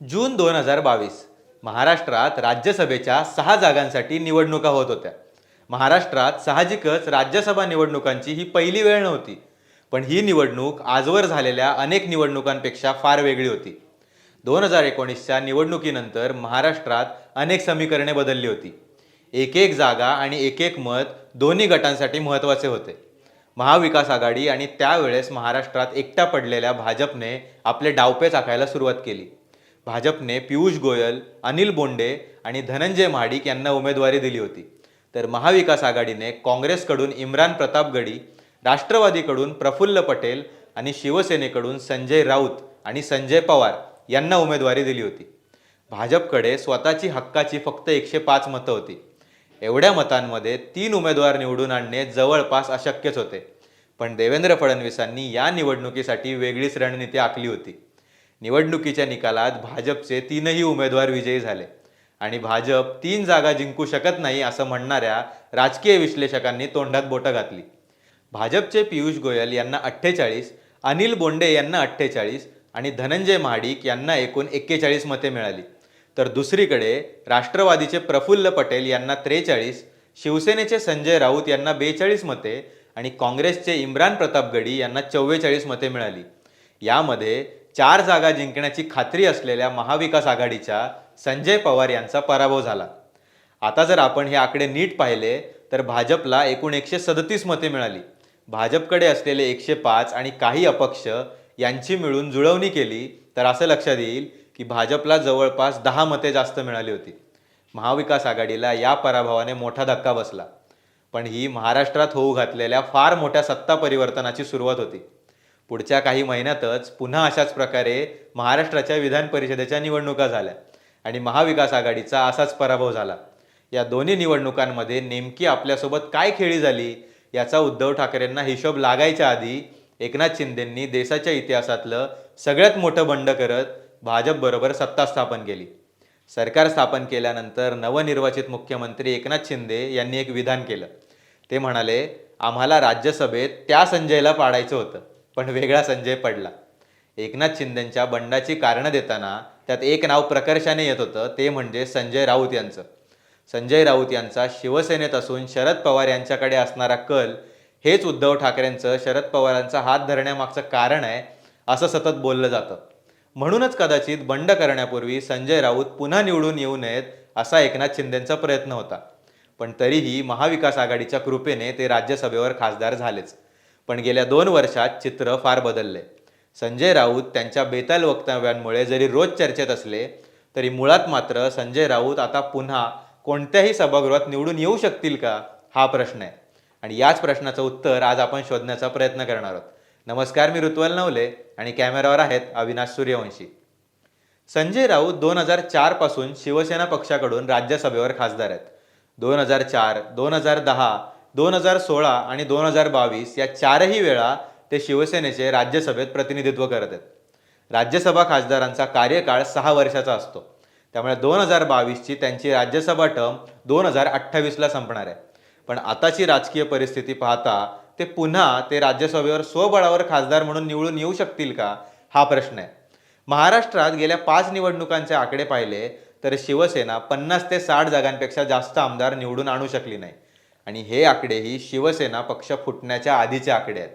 जून दोन हजार बावीस. महाराष्ट्रात राज्यसभेच्या सहा जागांसाठी निवडणुका होत होत्या. महाराष्ट्रात साहजिकच राज्यसभा निवडणुकांची ही पहिली वेळ नव्हती. पण ही निवडणूक आजवर झालेल्या अनेक निवडणुकांपेक्षा फार वेगळी होती. दोन हजार एकोणीसच्या निवडणुकीनंतर महाराष्ट्रात अनेक समीकरणे बदलली होती. एक एक जागा आणि एक एक मत दोन्ही गटांसाठी महत्त्वाचे होते. महाविकास आघाडी आणि त्यावेळेस महाराष्ट्रात एकटा पडलेल्या भाजपने आपले डावपेच आखायला सुरुवात केली. भाजपने पियुष गोयल अनिल बोंडे आणि धनंजय महाडिक यांना उमेदवारी दिली होती. तर महाविकास आघाडीने काँग्रेसकडून इम्रान प्रतापगडी राष्ट्रवादीकडून प्रफुल्ल पटेल आणि शिवसेनेकडून संजय राऊत आणि संजय पवार यांना उमेदवारी दिली होती. भाजपकडे स्वतःची हक्काची फक्त एकशे पाच मतं होती. एवढ्या मतांमध्ये तीन उमेदवार निवडून आणणे जवळपास अशक्यच होते. पण देवेंद्र फडणवीसांनी या निवडणुकीसाठी वेगळीच रणनीती आखली होती. निवडणुकीच्या निकालात भाजपचे तीनही उमेदवार विजयी झाले. आणि भाजप तीन जागा जिंकू शकत नाही असं म्हणणाऱ्या राजकीय विश्लेषकांनी तोंडात बोटं घातली. भाजपचे पियुष गोयल यांना अठ्ठेचाळीस अनिल बोंडे यांना अठ्ठेचाळीस आणि धनंजय महाडिक यांना एकूण एक्केचाळीस मते मिळाली. तर दुसरीकडे राष्ट्रवादीचे प्रफुल्ल पटेल यांना त्रेचाळीस शिवसेनेचे संजय राऊत यांना बेचाळीस मते आणि काँग्रेसचे इम्रान प्रतापगडी यांना चव्वेचाळीस मते मिळाली. यामध्ये चार जागा जिंकण्याची खात्री असलेल्या महाविकास आघाडीच्या संजय पवार यांचा पराभव झाला. आता जर आपण हे आकडे नीट पाहिले तर भाजपला एकूण एकशे सदतीस मते मिळाली. भाजपकडे असलेले एकशे पाच आणि काही अपक्ष यांची मिळून जुळवणी केली तर असं लक्षात येईल की भाजपला जवळपास दहा मते जास्त मिळाली होती. महाविकास आघाडीला या पराभवाने मोठा धक्का बसला. पण ही महाराष्ट्रात होऊ घातलेल्या फार मोठ्या सत्ता परिवर्तनाची सुरुवात होती. पुढच्या काही महिन्यातच पुन्हा अशाच प्रकारे महाराष्ट्राच्या विधान परिषदेच्या निवडणुका झाल्या आणि महाविकास आघाडीचा असाच पराभव झाला. या दोन्ही निवडणुकांमध्ये नेमकी आपल्यासोबत काय खेळी झाली याचा उद्धव ठाकरेंना हिशोब लागायच्या आधी एकनाथ शिंदेंनी देशाच्या इतिहासातलं सगळ्यात मोठं बंड करत भाजपबरोबर सत्ता स्थापन केली. सरकार स्थापन केल्यानंतर नवनिर्वाचित मुख्यमंत्री एकनाथ शिंदे यांनी एक विधान केलं. ते म्हणाले आम्हाला राज्यसभेत त्या संजयला पाडायचं होतं. पण वेगळा संजय पडला. एकनाथ शिंदेंच्या बंडाची कारणं देताना त्यात एक नाव प्रकर्षाने येत होतं ते म्हणजे संजय राऊत यांचं. संजय राऊत यांचा शिवसेनेत असून शरद पवार यांच्याकडे असणारा कल हेच उद्धव ठाकरेंचं शरद पवारांचा हात धरण्यामागचं कारण आहे असं सतत बोललं जातं. म्हणूनच कदाचित बंड करण्यापूर्वी संजय राऊत पुन्हा निवडून येऊ नयेत असा एकनाथ शिंदेंचा प्रयत्न होता. पण तरीही महाविकास आघाडीच्या कृपेने ते राज्यसभेवर खासदार झालेच. पण गेल्या दोन वर्षात चित्र फार बदलले. संजय राऊत त्यांच्या बेताल वक्तव्यांमुळे जरी रोज चर्चेत असले तरी मुळात मात्र संजय राऊत आता पुन्हा कोणत्याही सभागृहात निवडून येऊ शकतील का हा प्रश्न आहे. आणि याच प्रश्नाचं उत्तर आज आपण शोधण्याचा प्रयत्न करणार आहोत. नमस्कार मी ऋतुवल नवले आणि कॅमेरावर आहेत अविनाश सूर्यवंशी. संजय राऊत दोन हजार चारपासून शिवसेना पक्षाकडून राज्यसभेवर खासदार आहेत. दोन हजार चार दोन हजार दहा दोन हजार सोळा आणि दोन हजार बावीस या चारही वेळा ते शिवसेनेचे राज्यसभेत प्रतिनिधित्व करत आहेत. राज्यसभा खासदारांचा कार्यकाळ सहा वर्षाचा असतो. त्यामुळे दोन हजार बावीसची त्यांची राज्यसभा टर्म दोन हजार अठ्ठावीसला संपणार आहे. पण आताची राजकीय परिस्थिती पाहता ते पुन्हा ते राज्यसभेवर स्वबळावर खासदार म्हणून निवडून येऊ शकतील का हा प्रश्न आहे. महाराष्ट्रात गेल्या पाच निवडणुकांचे आकडे पाहिले तर शिवसेना पन्नास ते साठ जागांपेक्षा जास्त आमदार निवडून आणू शकली नाही. आणि हे आकडे ही शिवसेना पक्ष फुटण्याच्या आधीचे आकडे आहेत.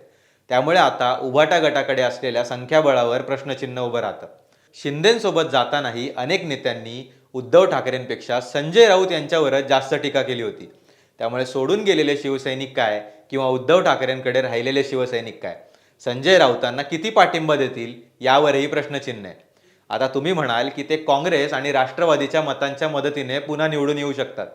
त्यामुळे आता उभाटा गटाकडे असलेल्या संख्याबळावर प्रश्नचिन्ह उभं राहतं. शिंदेंसोबत जातानाही अनेक नेत्यांनी उद्धव ठाकरेंपेक्षा संजय राऊत यांच्यावरच जास्त टीका केली होती. त्यामुळे सोडून गेलेले शिवसैनिक काय किंवा उद्धव ठाकरेंकडे राहिलेले शिवसैनिक काय? संजय राऊतांना किती पाठिंबा देतील यावरही प्रश्नचिन्ह आहे. आता तुम्ही म्हणाल की ते काँग्रेस आणि राष्ट्रवादीच्या मतांच्या मदतीने पुन्हा निवडून येऊ शकतात.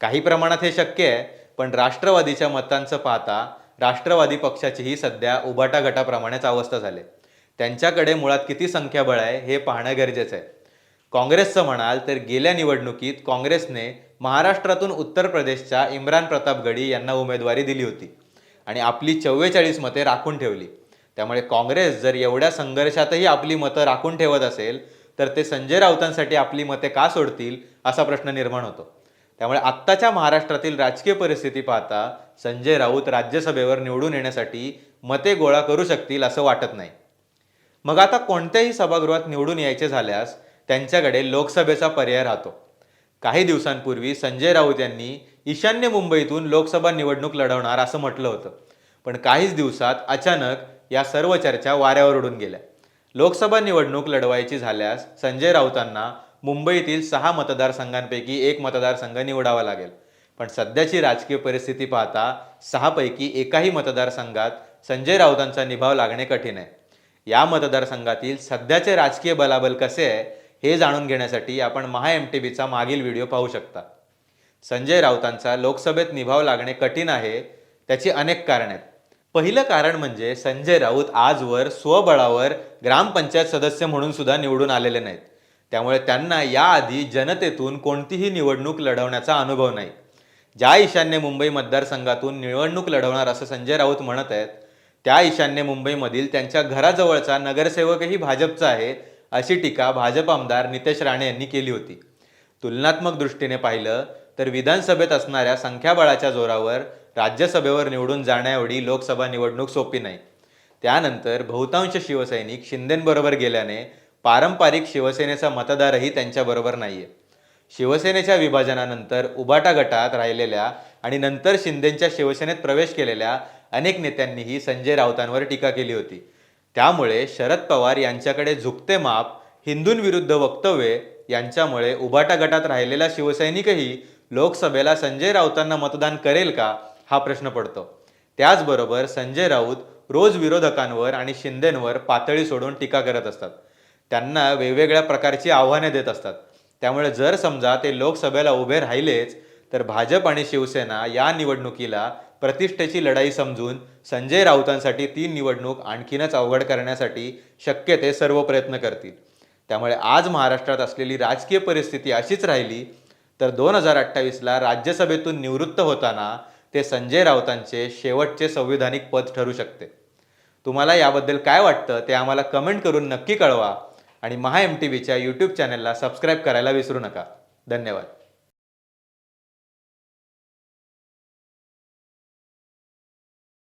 काही प्रमाणात हे शक्य आहे पण राष्ट्रवादीच्या मतांचं पाहता राष्ट्रवादी पक्षाचीही सध्या उबाटा गटाप्रमाणेच अवस्था झाली त्यांच्याकडे मुळात किती संख्याबळ आहे हे पाहणं गरजेचं आहे. काँग्रेसचं म्हणाल तर गेल्या निवडणुकीत काँग्रेसने महाराष्ट्रातून उत्तर प्रदेशच्या इम्रान प्रतापगडी यांना उमेदवारी दिली होती आणि आपली चव्वेचाळीस मते राखून ठेवली. त्यामुळे काँग्रेस जर एवढ्या संघर्षातही आपली मतं राखून ठेवत असेल तर ते संजय राऊतांसाठी आपली मते का सोडतील असा प्रश्न निर्माण होतो. त्यामुळे आत्ताच्या महाराष्ट्रातील राजकीय परिस्थिती पाहता संजय राऊत राज्यसभेवर निवडून येण्यासाठी मते गोळा करू शकतील असं वाटत नाही. मग आता कोणत्याही सभागृहात निवडून यायचे झाल्यास त्यांच्याकडे लोकसभेचा पर्याय राहतो. काही दिवसांपूर्वी संजय राऊत यांनी ईशान्य मुंबईतून लोकसभा निवडणूक लढवणार असं म्हटलं होतं. पण काहीच दिवसात अचानक या सर्व चर्चा वाऱ्यावर उडून गेल्या. लोकसभा निवडणूक लढवायची झाल्यास संजय राऊतांना मुंबईतील सहा मतदारसंघांपैकी एक मतदारसंघ निवडावा लागेल. पण सध्याची राजकीय परिस्थिती पाहता सहापैकी एकाही मतदारसंघात संजय राऊतांचा निभाव लागणे कठीण आहे. या मतदारसंघातील सध्याचे राजकीय बलाबल कसे आहे हे जाणून घेण्यासाठी आपण महा एम टी बीचा मागील व्हिडिओ पाहू शकता. संजय राऊतांचा लोकसभेत निभाव लागणे कठीण आहे त्याची अनेक कारण आहेत. पहिलं कारण म्हणजे संजय राऊत आजवर स्वबळावर ग्रामपंचायत सदस्य म्हणून सुद्धा निवडून आलेले नाहीत. त्यामुळे त्यांना याआधी जनतेतून कोणतीही निवडणूक लढवण्याचा अनुभव नाही. ज्या ईशान्य मुंबई मतदारसंघातून निवडणूक लढवणार असं संजय राऊत म्हणत आहेत त्या ईशान्य मुंबईमधील त्यांच्या घराजवळचा नगरसेवकही भाजपचा आहे अशी टीका भाजप आमदार नितेश राणे यांनी केली होती. तुलनात्मक दृष्टीने पाहिलं तर विधानसभेत असणाऱ्या संख्याबळाच्या जोरावर राज्यसभेवर निवडून जाण्याएवढी लोकसभा निवडणूक सोपी नाही. त्यानंतर बहुतांश शिवसैनिक शिंदेंबरोबर गेल्याने पारंपरिक शिवसेनेचा मतदारही त्यांच्याबरोबर नाहीये. शिवसेनेच्या विभाजनानंतर उबाटा गटात राहिलेल्या आणि नंतर शिंदेच्या शिवसेनेत प्रवेश केलेल्या अनेक नेत्यांनीही संजय राऊतांवर टीका केली होती. त्यामुळे शरद पवार यांच्याकडे झुकते माप हिंदूंविरुद्ध वक्तव्ये यांच्यामुळे उबाटा गटात राहिलेला शिवसैनिकही लोकसभेला संजय राऊतांना मतदान करेल का हा प्रश्न पडतो. त्याचबरोबर संजय राऊत रोज विरोधकांवर आणि शिंदेंवर पातळी सोडून टीका करत असतात. त्यांना वेगवेगळ्या प्रकारची आव्हाने देत असतात. त्यामुळे जर समजा ते लोकसभेला उभे राहिलेच तर भाजप आणि शिवसेना या निवडणुकीला प्रतिष्ठेची लढाई समजून संजय राऊतांसाठी ती निवडणूक आणखीनच अवघड करण्यासाठी शक्य ते सर्व प्रयत्न करतील. त्यामुळे आज महाराष्ट्रात असलेली राजकीय परिस्थिती अशीच राहिली तर दोन हजार अठ्ठावीसला राज्यसभेतून निवृत्त होताना ते संजय राऊतांचे शेवटचे संविधानिक पद ठरू शकते. तुम्हाला याबद्दल काय वाटतं ते आम्हाला कमेंट करून नक्की कळवा. आणि महा एम टी व्हीच्या यूट्यूब चॅनलला सबस्क्राईब करायला विसरू नका. धन्यवाद.